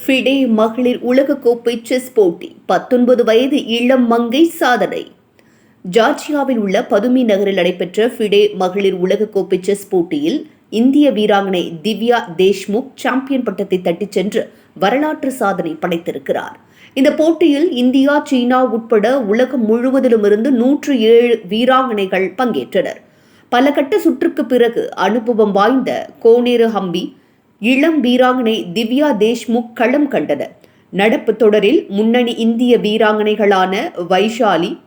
FIDE மகளிர் உலகக்கோப்பை chess போட்டி பத்தொன்பது வயது இளம் மங்கை சாதனை. ஜார்ஜியாவில் உள்ள பதுமி நகரில் நடைபெற்ற ஃபிடே மகளிர் உலகக்கோப்பை செஸ் போட்டியில் இந்திய வீராங்கனை திவ்யா தேஷ்முக் சாம்பியன் பட்டத்தை தட்டிச் சென்று வரலாற்று சாதனை படைத்திருக்கிறார். இந்த போட்டியில் இந்தியா சீனா உட்பட உலகம் முழுவதிலுமிருந்து நூற்று ஏழு வீராங்கனைகள் பங்கேற்றனர். பல கட்ட சுற்றுக்கு பிறகு அனுபவம் வாய்ந்த கோனேரு ஹம்பி இளம் வீராங்கனை திவ்யா தேஷ்முக் களம் கண்டனர் நடப்பு தொடரில் முன்னணி இந்திய வீராங்கனைகளான வைஷாலி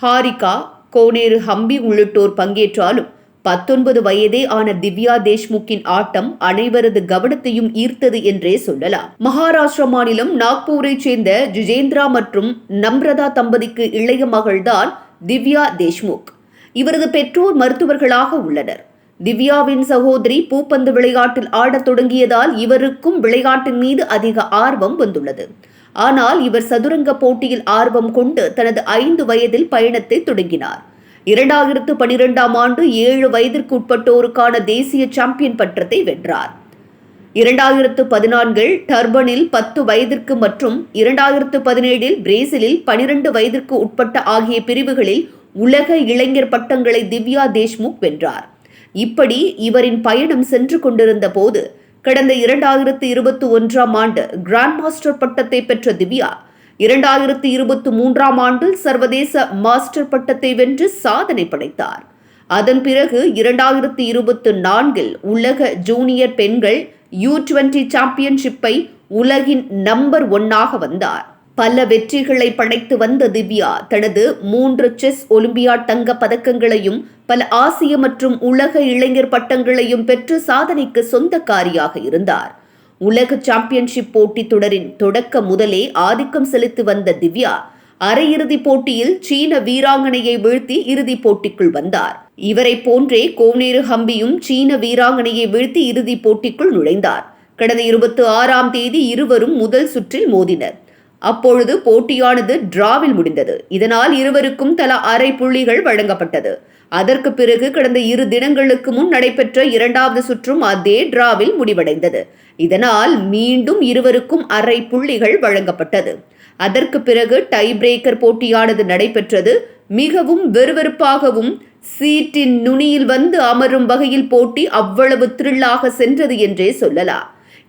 ஹாரிகா கோனேரு ஹம்பி உள்ளிட்டோர் பங்கேற்றாலும் பத்தொன்பது வயதே ஆன திவ்யா தேஷ்முக்கின் ஆட்டம் அனைவரது கவனத்தையும் ஈர்த்தது என்றே சொல்லலாம். மகாராஷ்டிரா மாநிலம் நாக்பூரைச் சேர்ந்த ஜிஜேந்திரா மற்றும் நம்ரதா தம்பதிக்கு இளைய மகள்தான் திவ்யா தேஷ்முக். இவரது பெற்றோர் மருத்துவர்களாக உள்ளனர். திவ்யாவின் சகோதரி பூப்பந்து விளையாட்டில் ஆடத் தொடங்கியதால் இவருக்கும் விளையாட்டின் மீது அதிக ஆர்வம் வந்துள்ளது. ஆனால் இவர் சதுரங்க போட்டியில் ஆர்வம் கொண்டு தனது ஐந்து வயதில் பயணத்தை தொடங்கினார். இரண்டாயிரத்து பனிரெண்டாம் ஆண்டு ஏழு வயதிற்கு உட்பட்டோருக்கான தேசிய சாம்பியன் பட்டத்தை வென்றார். இரண்டாயிரத்து பதினான்கில் டர்பனில் பத்து வயதிற்கு மற்றும் இரண்டாயிரத்து பதினேழில் பிரேசிலில் பனிரெண்டு வயதிற்கு உட்பட்ட ஆகிய பிரிவுகளில் உலக இளைஞர் பட்டங்களை திவ்யா தேஷ்முக் வென்றார். இப்படி இவரின் பயணம் சென்று கொண்டிருந்த போது கடந்த இரண்டாயிரத்து இருபத்தி ஒன்றாம் ஆண்டு கிராண்ட் மாஸ்டர் பட்டத்தை பெற்ற திவ்யா இரண்டாயிரத்து இருபத்தி மூன்றாம் ஆண்டில் சர்வதேச மாஸ்டர் பட்டத்தை வென்று சாதனை படைத்தார். அதன் பிறகு இரண்டாயிரத்து இருபத்தி நான்கில் உலக ஜூனியர் பெண்கள் யூ டுவெண்டி சாம்பியன்ஷிப்பை உலகின் நம்பர் ஒன்னாக வந்தார். பல வெற்றிகளை படைத்து வந்த திவ்யா தனது மூன்று செஸ் ஒலிம்பியாட் தங்க பதக்கங்களையும் பல ஆசிய மற்றும் உலக இளைஞர் பட்டங்களையும் பெற்று சாதனைக்கு சொந்தக்காரியாக இருந்தார். உலக சாம்பியன்ஷிப் போட்டி தொடரின் தொடக்க முதலே ஆதிக்கம் செலுத்தி வந்த திவ்யா அரையிறுதிப் போட்டியில் சீன வீராங்கனையை வீழ்த்தி இறுதிப் போட்டிக்குள் வந்தார். இவரை போன்றே கோனேரு ஹம்பியும் சீன வீராங்கனையை வீழ்த்தி இறுதிப் போட்டிக்குள் நுழைந்தார். கடந்த இருபத்தி ஆறாம் தேதி இருவரும் முதல் சுற்றில் மோதினர். அப்பொழுது போட்டியானது டிராவில் முடிந்தது. இதனால் இருவருக்கும் தலா அரை புள்ளிகள் வழங்கப்பட்டது. அதற்கு பிறகு கடந்த இரு தினங்களுக்கு முன் நடைபெற்ற இரண்டாவது சுற்றும் அதே டிராவில் முடிவடைந்தது. இதனால் மீண்டும் இருவருக்கும் அரை புள்ளிகள் வழங்கப்பட்டது. அதற்கு பிறகு டை பிரேக்கர் போட்டியானது நடைபெற்றது. மிகவும் வெறுவெறுப்பாகவும் சீட்டின் நுனியில் வந்து அமரும் வகையில் போட்டி அவ்வளவு த்ரில்லாக சென்றது என்றே சொல்லலாம்.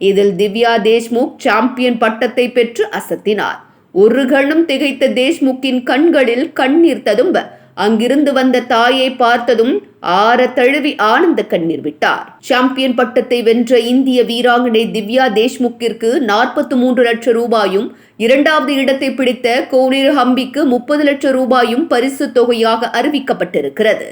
இதில் திவ்யா தேஷ்முக் சாம்பியன் பட்டத்தை பெற்று அசத்தினார். ஒரு கணம் திகைத்த தேஷ்முக்கின் கண்களில் கண்ணீர் ததும்ப அங்கிருந்து வந்த தாயை பார்த்ததும் ஆற தழுவி ஆனந்த கண்ணீர் விட்டார். சாம்பியன் பட்டத்தை வென்ற இந்திய வீராங்கனை திவ்யா தேஷ்முக்கிற்கு நாற்பத்தி மூன்று லட்சம் ரூபாயும் இரண்டாவது இடத்தை பிடித்த கோனிர் ஹம்பிக்கு முப்பது லட்சம் ரூபாயும் பரிசு தொகையாக அறிவிக்கப்பட்டிருக்கிறது.